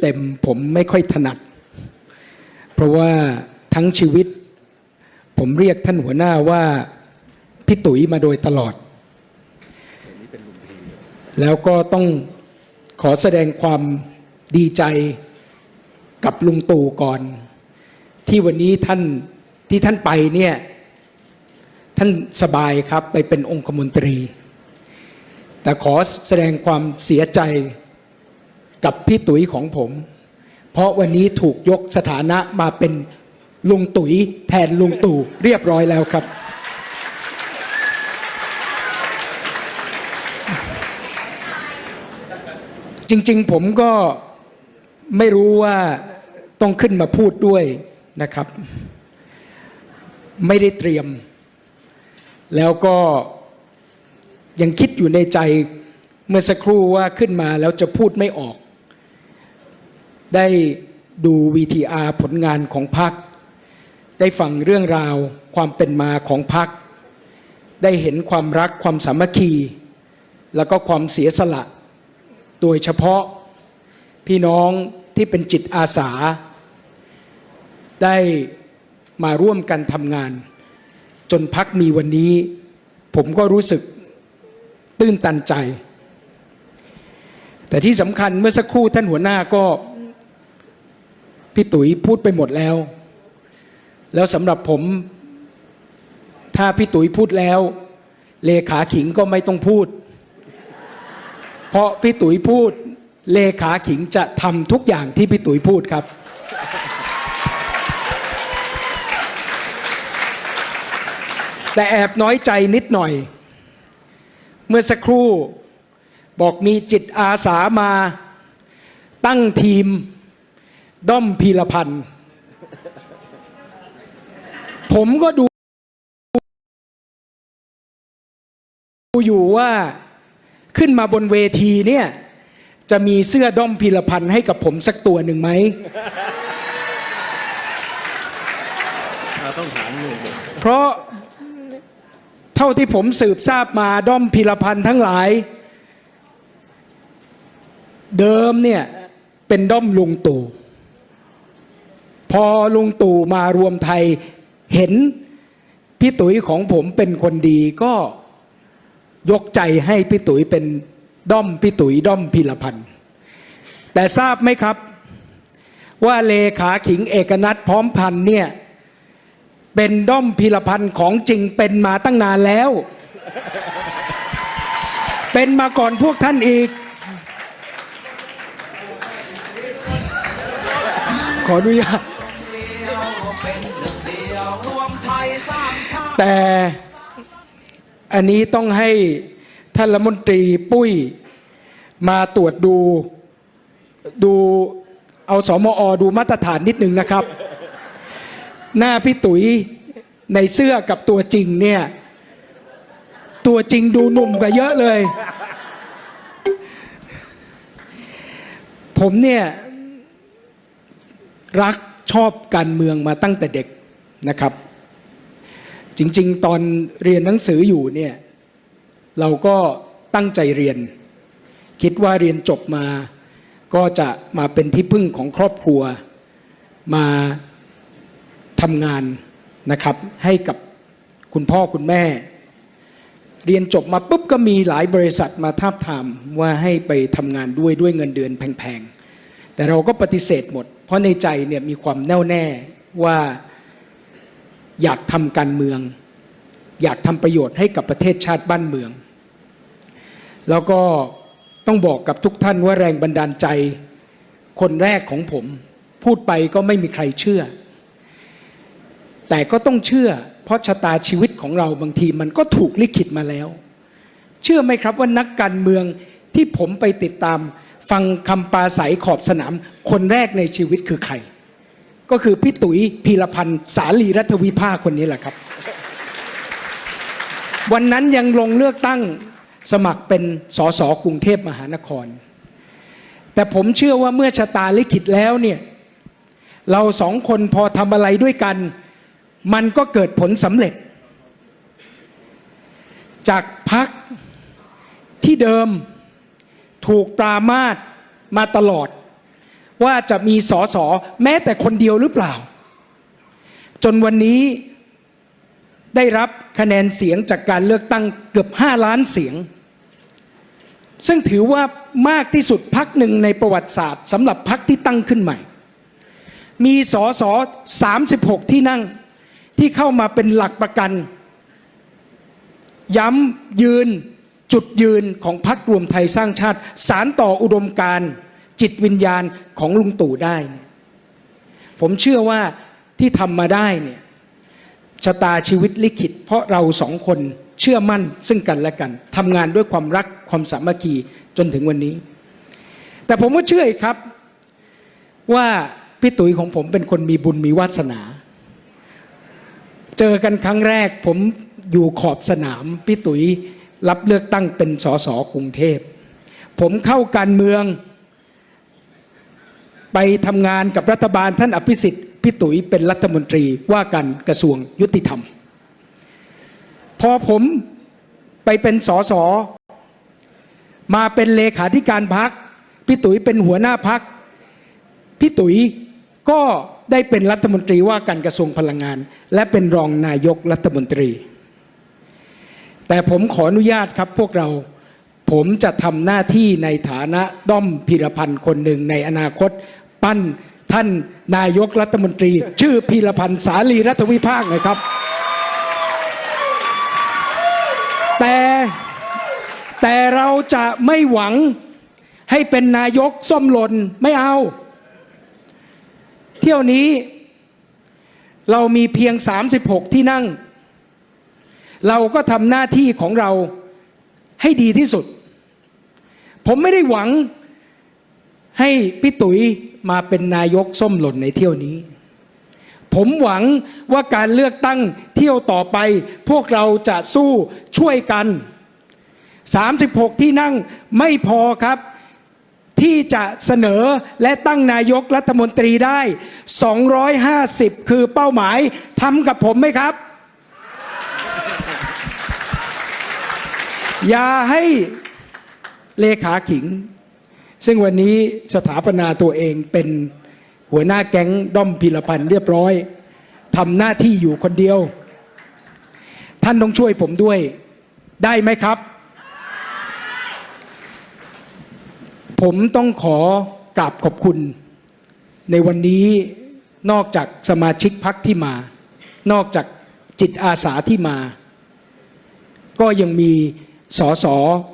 เต็มผมไม่ค่อยถนัด เพราะว่าทั้งชีวิต ผมเรียกท่านหัวหน้าว่าพี่ตุ๋ยมาโดยตลอด แล้วก็ต้องขอแสดงความดีใจกับลุงตู่ก่อน ที่วันนี้ท่านที่ท่านไปเนี่ยท่านสบายครับไปเป็นองคมนตรี แต่ขอแสดงความเสียใจ กับพี่ตุ๋ยของผม เพราะวันนี้ถูกยกสถานะมาเป็นลุงตุ๋ยแทนลุงตู่เรียบร้อยแล้วครับ จริง ๆ ผมก็ไม่รู้ว่าต้องขึ้นมาพูดด้วยนะครับ ไม่ได้เตรียม แล้วก็ยังคิดอยู่ในใจเมื่อสักครู่ว่าขึ้นมาแล้วจะพูดไม่ออก ได้ดู VTR ผลงานของพัก ได้ฟังเรื่องราวความเป็นมาของพัก ได้เห็นความรักความสามัคคี แล้วก็ความเสียสละ โดยเฉพาะพี่น้องที่เป็นจิตอาสา ได้มาร่วมกันทำงาน จนพักมีวันนี้ ผมก็รู้สึกตื้นตันใจ แต่ที่สำคัญเมื่อสักครู่ท่านหัวหน้าก็ พี่ตุ๋ยพูดไปหมดแล้ว แล้วสำหรับผม ถ้าพี่ตุ๋ยพูดแล้ว เลขาขิงก็ไม่ต้องพูด เพราะพี่ตุ๋ยพูด เลขาขิงจะทำทุกอย่างที่พี่ตุ๋ยพูดครับ แต่แอบน้อยใจนิดหน่อย เมื่อสักครู่บอกมีจิตอาสามาตั้งทีม ด้อมพีรพันธ์ผมก็ดูอยู่ว่าขึ้นมาบนเวทีเนี่ย จะมีเสื้อด้อมพีรพันธ์ให้กับผมสักตัวหนึ่งไหมเราต้องถามหนึ่งเพราะเท่าที่ผมสืบทราบมาด้อมพีรพันธ์ทั้งหลาย เดิมเนี่ย เป็นด้อมลุงตู่ พอลุงตู่มารวมไทยเห็นพี่ตุ๋ยของผมเป็นคนดีก็ยกใจให้พี่ตุ๋ยเป็นด้อมพี่ตุ๋ยด้อมพีรพันธ์แต่ทราบไหมครับ ว่าเลขาขิงเอกนัทพร้อมพันเนี่ยเป็นด้อมพีรพันธ์ของจริงเป็นมาตั้งนานแล้ว เป็นมาก่อนพวกท่านอีก ขออนุญาต แต่อันนี้ต้องให้ท่านรัฐมนตรีปุ้ยมาตรวจดูดูเอาสมอดูมาตรฐานนิดนึงนะครับ หน้าพี่ตุ๋ยในเสื้อกับตัวจริงเนี่ย ตัวจริงดูหนุ่มกว่าเยอะเลย ผมเนี่ย รักชอบการเมืองมาตั้งแต่เด็กนะครับ จริง ๆ ตอนเรียนหนังสืออยู่เนี่ยเราก็ตั้งใจเรียน คิดว่าเรียนจบมา ก็จะมาเป็นที่พึ่งของครอบครัว มาทำงานนะครับ ให้กับคุณพ่อคุณแม่ เรียนจบมาปุ๊บก็มีหลายบริษัทมาทาบทามว่าให้ไปทำงานด้วยด้วยเงินเดือนแพงๆ แต่เราก็ปฏิเสธหมด เพราะในใจเนี่ยมีความแน่วแน่ว่า อยากทำการเมือง อยากทำประโยชน์ให้กับประเทศชาติบ้านเมือง แล้วก็ต้องบอกกับทุกท่านว่าแรงบันดาลใจ คนแรกของผม พูดไปก็ไม่มีใครเชื่อ แต่ก็ต้องเชื่อ เพราะชะตาชีวิตของเราบางทีมันก็ถูกลิขิตมาแล้ว เชื่อไหมครับว่านักการเมืองที่ผมไปติดตาม ฟังคำปาศัยขอบสนาม คนแรกในชีวิตคือใคร ก็คือพี่ตุ๋ยพีรพันธ์สาลีรัฐวิภาคคนนี้แหละครับ วันนั้นยังลงเลือกตั้งสมัครเป็นสสกรุงเทพมหานคร แต่ผมเชื่อว่าเมื่อชะตาลิขิตแล้วเนี่ยเราสองคนพอทำอะไรด้วยกัน มันก็เกิดผลสำเร็จ จากพักที่เดิมถูกปรามาสมาตลอด ว่าจะมีสอสอแม้แต่คนเดียวหรือเปล่า จนวันนี้ได้รับคะแนนเสียงจากการเลือกตั้งเกือบ 5 ล้านเสียง ซึ่งถือว่ามากที่สุดพักหนึ่งในประวัติศาสตร์สำหรับพักที่ตั้งขึ้นใหม่ มีสอสอ36 ที่นั่งที่เข้ามาเป็นหลักประกัน ย้ำยืนจุดยืนของพักรวมไทยสร้างชาติ สารต่ออุดมการณ์ จิตวิญญาณของลุงตู่ได้เนี่ยผมเชื่อว่าที่ทำมาได้เนี่ยชะตาชีวิตลิขิต เพราะเราสองคนเชื่อมั่นซึ่งกันและกันทำงานด้วยความรักความสามัคคีจนถึงวันนี้ แต่ผมก็เชื่ออีกครับว่าพี่ตุ๋ยของผมเป็นคนมีบุญมีวาสนา เจอกันครั้งแรกผมอยู่ขอบสนามพี่ตุ๋ยรับเลือกตั้งเป็นสสกรุงเทพ ผมเข้าการเมือง ไปทำงานกับรัฐบาลท่านอภิสิทธิ์พี่ตุ๋ยเป็นรัฐมนตรีว่าการกระทรวงยุติธรรม พอผมไปเป็นสสมาเป็นเลขาธิการพักพี่ตุ๋ยเป็นหัวหน้าพักพี่ตุ๋ยก็ได้เป็นรัฐมนตรีว่าการกระทรวงพลังงาน และเป็นรองนายกรัฐมนตรี แต่ผมขออนุญาตครับพวกเราผมจะทำหน้าที่ในฐานะด้อมพิรพันธ์คนหนึ่งในอนาคต ปั้นท่านนายกรัฐมนตรี ชื่อพีรพันธ์สาลีรัฐวิภาคนะครับ แต่แต่เราจะไม่หวังให้เป็นนายกส้มหล่นไม่เอา เที่ยวนี้เรามีเพียง 36 ที่นั่ง เราก็ทำหน้าที่ของเราให้ดีที่สุด ผมไม่ได้หวัง ให้พี่ตุ๋ยมาเป็นนายกส้มหล่นในเที่ยวนี้ ผมหวังว่าการเลือกตั้งเที่ยวต่อไป พวกเราจะสู้ช่วยกัน 36 ที่นั่งไม่พอครับ ที่จะเสนอและตั้งนายกรัฐมนตรีได้ 250 คือเป้าหมายทำกับผมไหมครับ อย่าให้เลขาขิง ซึ่งวันนี้สถาปนาตัวเองเป็นหัวหน้าแก๊งด้อมพิรพันธ์เรียบร้อยทำหน้าที่อยู่คนเดียว ท่านต้องช่วยผมด้วยได้ไหมครับ ผมต้องขอกราบขอบคุณ ในวันนี้นอกจากสมาชิกพักที่มา นอกจากจิตอาสาที่มา ก็ยังมีสส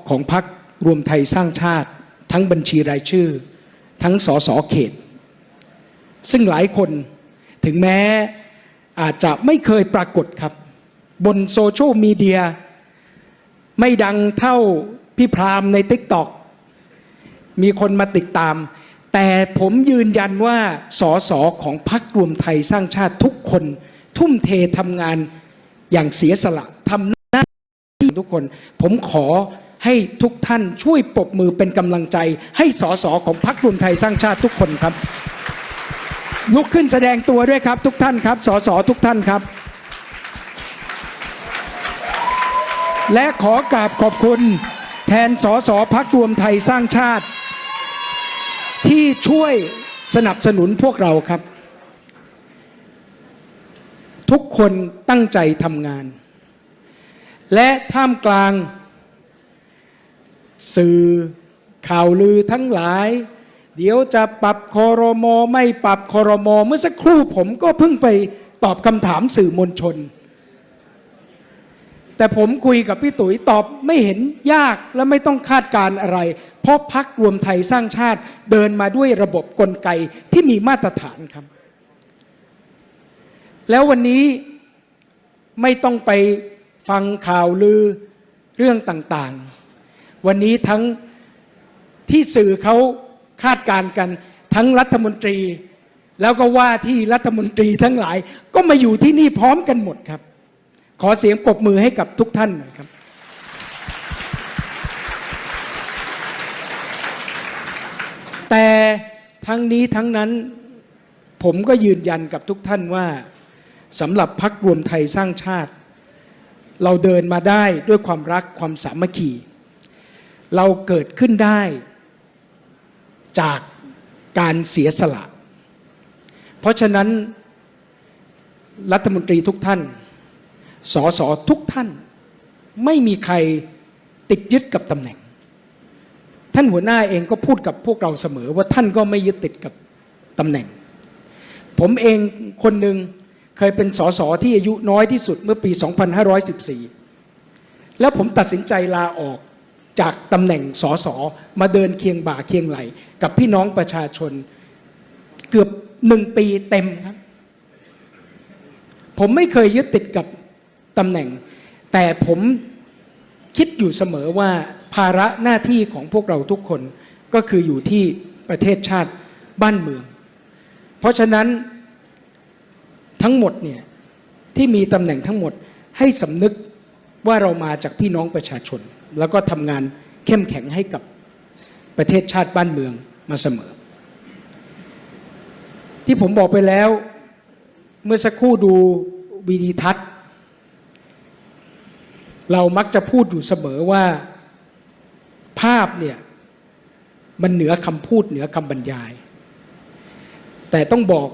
ของพักรวมไทยสร้างชาติ ทั้งบัญชีรายชื่อ ทั้งสสเขต ซึ่งหลายคนถึงแม้อาจจะไม่เคยปรากฏครับ บนโซเชียลมีเดียไม่ดังเท่าพี่พรามใน t ิ k t o k มีคนมาติดตาม แต่ผมยืนยันว่าสอสอของพรรครวมไทยสร้างชาติทุกคน ทุ่มเททำงานอย่างเสียสละทำหน้าที่ทุกคน ผมขอ ให้ทุกท่านช่วยปรบมือเป็นกำลังใจ ให้สสของพรรครวมไทยสร้างชาติทุกคนครับ ลุกขึ้นแสดงตัวด้วยครับ ทุกท่านครับสสทุกท่านครับ และขอกราบขอบคุณ แทนสสพักรวมไทยสร้างชาติ ที่ช่วยสนับสนุนพวกเราครับ ทุกคนตั้งใจทำงาน และท่ามกลาง สื่อข่าวลือทั้งหลาย เดี๋ยวจะปรับคอรมอไม่ปรับคอรมอเมื่อสักครู่ผมก็เพิ่งไปตอบคำถามสื่อมวลชน แต่ผมคุยกับพี่ตุ๋ยตอบไม่เห็นยากและไม่ต้องคาดการอะไร เพราะพักรวมไทยสร้างชาติเดินมาด้วยระบบกลไกที่มีมาตรฐานครับ แล้ววันนี้ไม่ต้องไปฟังข่าวลือเรื่องต่างๆ วันนี้ทั้งที่สื่อเขาคาดการณ์กัน ทั้งรัฐมนตรี แล้วก็ว่าที่รัฐมนตรีทั้งหลาย ก็มาอยู่ที่นี่พร้อมกันหมดครับ ขอเสียงปรบมือให้กับทุกท่านหน่อยครับ แต่ทั้งนี้ทั้งนั้นผมก็ยืนยันกับทุกท่านว่าสำหรับพักรวมไทยสร้างชาติ เราเดินมาได้ด้วยความรักความสามัคคี เราเกิดขึ้นได้จากการเสียสละ เพราะฉะนั้นรัฐมนตรีทุกท่าน สสทุกท่าน ไม่มีใครติดยึดกับตำแหน่ง ท่านหัวหน้าเองก็พูดกับพวกเราเสมอว่าท่านก็ไม่ยึดติดกับตำแหน่ง ผมเองคนหนึ่งเคยเป็นสสที่อายุน้อยที่สุดเมื่อปี 2514 แล้วผมตัดสินใจลาออก จากตำแหน่งสสมาเดินเคียงบ่าเคียงไหล กับพี่น้องประชาชนเกือบหนึ่งปีเต็มครับ ผมไม่เคยยึดติดกับตำแหน่ง แต่ผมคิดอยู่เสมอว่าภาระหน้าที่ของพวกเราทุกคนก็คืออยู่ที่ประเทศชาติบ้านเมือง เพราะฉะนั้นทั้งหมดเนี่ยที่มีตำแหน่งทั้งหมดให้สำนึกว่าเรามาจากพี่น้องประชาชน แล้วก็ทำงานเข้มแข็งให้กับประเทศชาติบ้านเมืองมาเสมอ ที่ผมบอกไปแล้วเมื่อสักครู่ดูวีดีทัศน์เรามักจะพูดอยู่เสมอว่าภาพเนี่ยมันเหนือคำพูดเหนือคำบรรยาย แต่ต้องบอก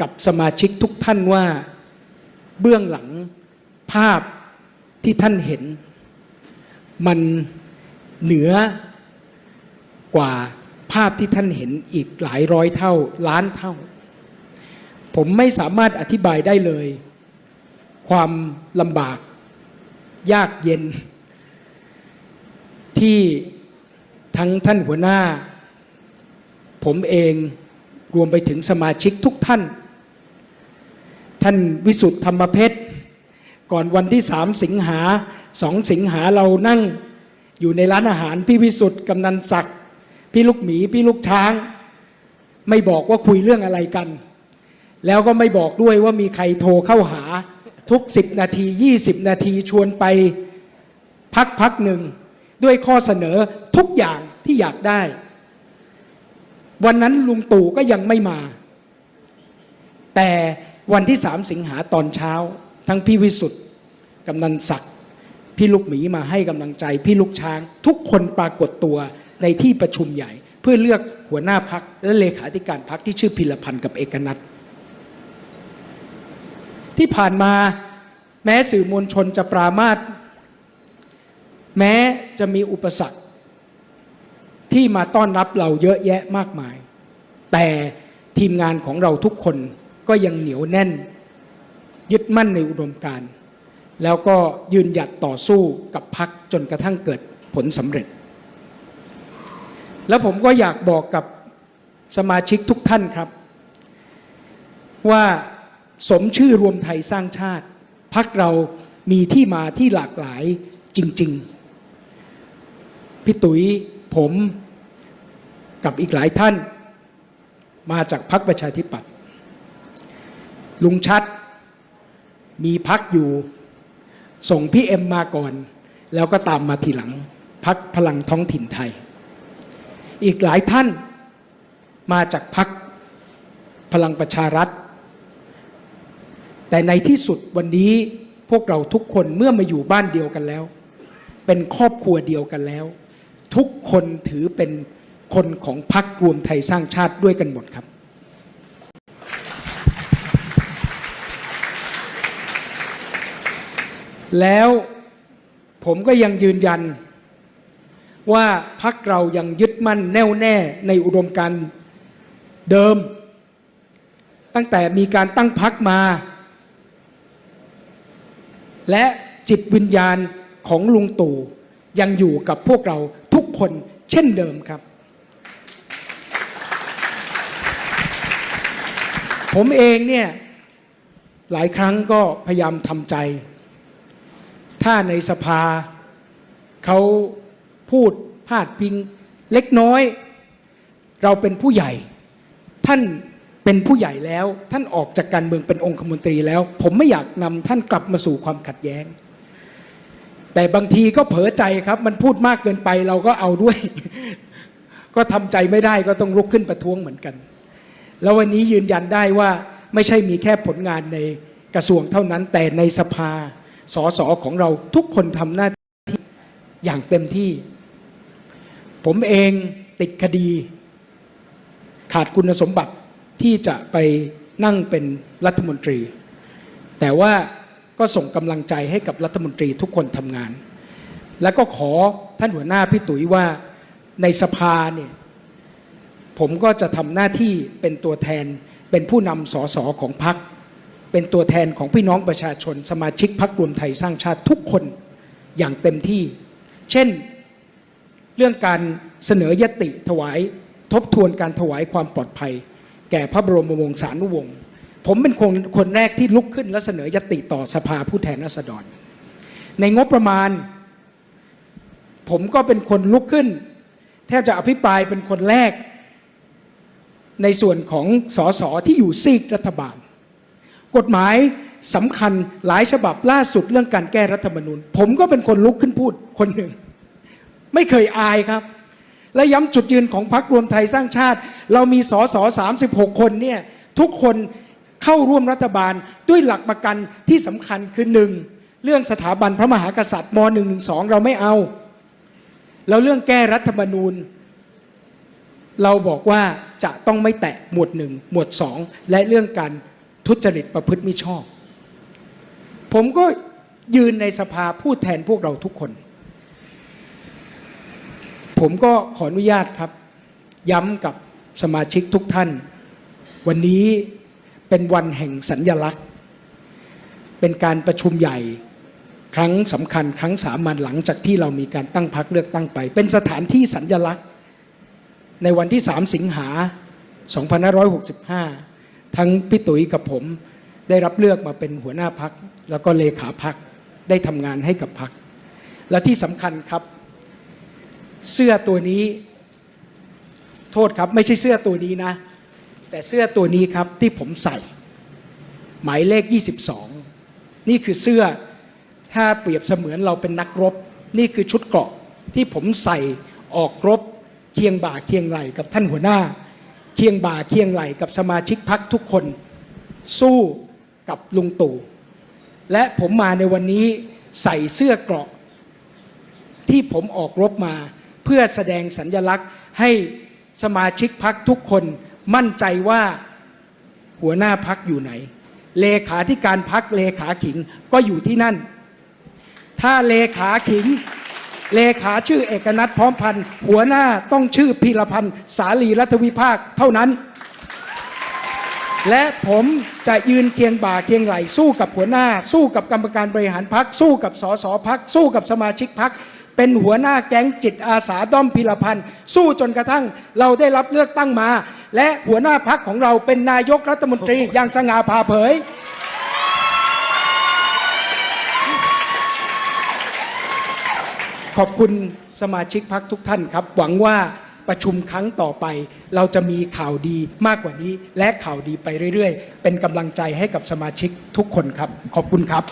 กับสมาชิกทุกท่านว่าเบื้องหลังภาพที่ท่านเห็น มันเหนือกว่าภาพที่ท่านเห็นอีกหลายร้อยเท่าล้านเท่า ผมไม่สามารถอธิบายได้เลย ความลำบาก ยากเย็น ที่ทั้งท่านหัวหน้า ผมเองรวมไปถึงสมาชิกทุกท่าน ท่านวิสุทธธรรมเพชรก่อนวันที่สามสิงหา สองสิงหาเรานั่งอยู่ในร้านอาหารพี่วิสุทธ์กำนันศักดิ์พี่ลูกหมีพี่ลูกช้าง ไม่บอกว่าคุยเรื่องอะไรกัน แล้วก็ไม่บอกด้วยว่ามีใครโทรเข้าหาทุก 10 นาที 20 นาทีชวนไปพักพักหนึ่ง ด้วยข้อเสนอทุกอย่างที่อยากได้ วันนั้นลุงตู่ก็ยังไม่มา แต่วันที่สามสิงหาตอนเช้า ทั้งพี่วิสุทธ์กำนันศักดิ์ พี่ลูกหมีมาให้กำลังใจ พี่ลูกช้าง ทุกคนปรากฏตัวในที่ประชุมใหญ่ เพื่อเลือกหัวหน้าพักและเลขาธิการพักที่ชื่อพิรพันธ์กับเอกนัทที่ผ่านมาแม้สื่อมวลชนจะปรามาสแม้จะมีอุปสรรค ที่มาต้อนรับเราเยอะแยะมากมาย แต่ทีมงานของเราทุกคนก็ยังเหนียวแน่น ยึดมั่นในอุดมการณ์ แล้วก็ยืนหยัดต่อสู้กับพักจนกระทั่งเกิดผลสำเร็จ แล้วผมก็อยากบอกกับสมาชิกทุกท่านครับ ว่าสมชื่อรวมไทยสร้างชาติ พักเรามีที่มาที่หลากหลายจริง ๆ พี่ตุ๋ยผมกับอีกหลายท่าน มาจากพักประชาธิปัตย์ลุงชัดมีพักอยู่ ส่งพี่เอ็มมาก่อน แล้วก็ตามมาทีหลังพักพลังท้องถิ่นไทย อีกหลายท่านมาจากพักพลังประชารัฐ แต่ในที่สุดวันนี้พวกเราทุกคนเมื่อมาอยู่บ้านเดียวกันแล้ว เป็นครอบครัวเดียวกันแล้ว ทุกคนถือเป็นคนของพักรวมไทยสร้างชาติด้วยกันหมดครับ แล้วผมก็ยังยืนยัน ว่าพักเรายังยึดมั่นแน่วแน่ในอุดมการเดิม ตั้งแต่มีการตั้งพักมา และจิตวิญญาณของลุงตู่ยังอยู่กับพวกเราทุกคนเช่นเดิมครับ ผมเองเนี่ยหลายครั้งก็พยายามทำใจ ถ้าในสภาเขาพูดพาดพิงเล็กน้อย เราเป็นผู้ใหญ่ ท่านเป็นผู้ใหญ่แล้ว ท่านออกจากการเมืองเป็นองคมนตรีแล้ว ผมไม่อยากนำท่านกลับมาสู่ความขัดแย้ง แต่บางทีก็เผลอใจครับ มันพูดมากเกินไปเราก็เอาด้วย ก็ทำใจไม่ได้ก็ต้องลุกขึ้นประท้วงเหมือนกัน แล้ววันนี้ยืนยันได้ว่าไม่ใช่มีแค่ผลงานในกระทรวงเท่านั้นแต่ในสภา สสของเราทุกคนทำหน้าที่อย่างเต็มที่ ผมเองติดคดี ขาดคุณสมบัติที่จะไปนั่งเป็นรัฐมนตรี แต่ว่าก็ส่งกำลังใจให้กับรัฐมนตรีทุกคนทำงาน แล้วก็ขอท่านหัวหน้าพี่ตุ๋ยว่าในสภาเนี่ยผมก็จะทำหน้าที่เป็นตัวแทนเป็นผู้นำสสของพรรค เป็นตัวแทนของพี่น้องประชาชน สมาชิกพรรครวมไทยสร้างชาติทุกคนอย่างเต็มที่ เช่นเรื่องการเสนอยติถวายทบทวนการถวายความปลอดภัย แก่พระบรมวงศานุวงศ์ผมเป็นคนคนแรกที่ลุกขึ้นและเสนอยติต่อสภาผู้แทนราษฎร ในงบประมาณ ผมก็เป็นคนลุกขึ้น แทบจะอภิปรายเป็นคนแรก ในส่วนของสสที่อยู่ซีกรัฐบาล กฎหมายสำคัญหลายฉบับล่าสุดเรื่องการแก้รัฐธรรมนูญ ผมก็เป็นคนลุกขึ้นพูดคนหนึ่ง ไม่เคยอายครับ และย้ำจุดยืนของพรรครวมไทยสร้างชาติ เรามีสอสอ36 คนเนี่ยทุกคนเข้าร่วมรัฐบาลด้วยหลักประกันที่สำคัญคือหนึ่งเรื่องสถาบันพระมหากษัตริย์ม .112 เราไม่เอา แล้วเรื่องแก้รัฐธรรมนูญ เราบอกว่าจะต้องไม่แตะหมวดหนึ่งหมวดสองและเรื่องการ ทุจริตประพฤติมิชอบ ผมก็ยืนในสภาพูดแทนพวกเราทุกคน ผมก็ขออนุญาตครับ ย้ำกับสมาชิกทุกท่าน วันนี้เป็นวันแห่งสัญญลักษณ์ เป็นการประชุมใหญ่ครั้งสำคัญครั้งสามัญหลังจากที่เรามีการตั้งพักเลือกตั้งไป เป็นสถานที่สัญญลักษณ์ ในวันที่ 3 สิงหา2565 ทั้งพี่ตุ๋ยกับผมได้รับเลือกมาเป็นหัวหน้าพัก แล้วก็เลขาพักได้ทำงานให้กับพัก และที่สำคัญครับ เสื้อตัวนี้ โทษครับไม่ใช่เสื้อตัวนี้นะ แต่เสื้อตัวนี้ครับที่ผมใส่ หมายเลข 22 นี่คือเสื้อถ้าเปรียบเสมือนเราเป็นนักรบ นี่คือชุดเกราะที่ผมใส่ออกรบเคียงบ่าเคียงไหลกับท่านหัวหน้า เคียงบ่าเคียงไหลกับสมาชิกพักทุกคน สู้กับลุงตู่ และผมมาในวันนี้ใส่เสื้อเกราะ ที่ผมออกรบมา เพื่อแสดงสัญญลักษณ์ให้สมาชิกพักทุกคนมั่นใจว่าหัวหน้าพักอยู่ไหน เลขาธิการพักเลขาขิงก็อยู่ที่นั่น ถ้าเลขาขิง เลขาชื่อเอกนัทพร้อมพันธ์หัวหน้าต้องชื่อพีรพันธ์สาลีรัฐวิภาคเท่านั้น และผมจะยืนเคียงบ่าเคียงไหลสู้กับหัวหน้า สู้กับกรรมการบริหารพักสู้กับสสพักสู้กับสมาชิกพักเป็นหัวหน้าแก๊งจิตอาสาด้อมพิรพันธ์สู้จนกระทั่งเราได้รับเลือกตั้งมา และหัวหน้าพักของเราเป็นนายกรัฐมนตรีอย่างสง่าผ่าเผย ขอบคุณสมาชิกพักทุกท่านครับ หวังว่าประชุมครั้งต่อไป เราจะมีข่าวดีมากกว่านี้ และข่าวดีไปเรื่อย ๆ เป็นกำลังใจให้กับสมาชิกทุกคนครับ ขอบคุณครับ